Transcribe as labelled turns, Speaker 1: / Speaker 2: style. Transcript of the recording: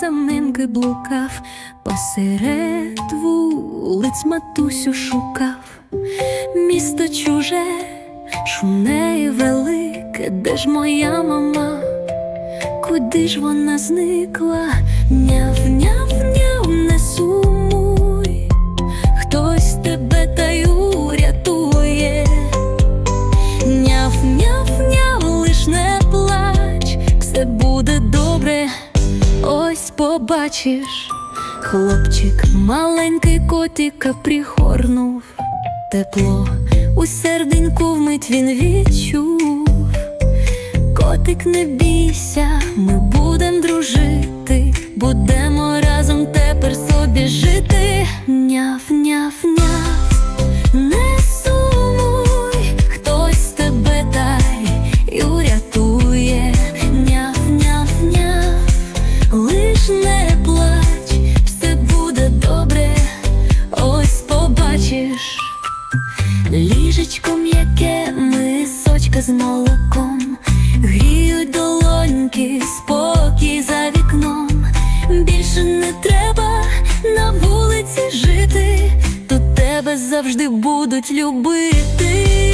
Speaker 1: саменьки блукав, посеред вулиць матусю шукав, місто чуже, шумне і велике, де ж моя мама, куди ж вона зникла? Няв, няв, няв, не сумуй, хтось тебе та й урятує. Няв, няв, няв, лиш не плач, все буде добре, побачиш. Хлопчик маленький котика пригорнув, тепло у серденьку вмить він відчув. Котик, не бійся, ми будем дружити, будемо разом тепер собі жити. Няв, з молоком, гріють долоньки, спокій за вікном. Більше не треба на вулиці жити, тут тебе завжди будуть любити.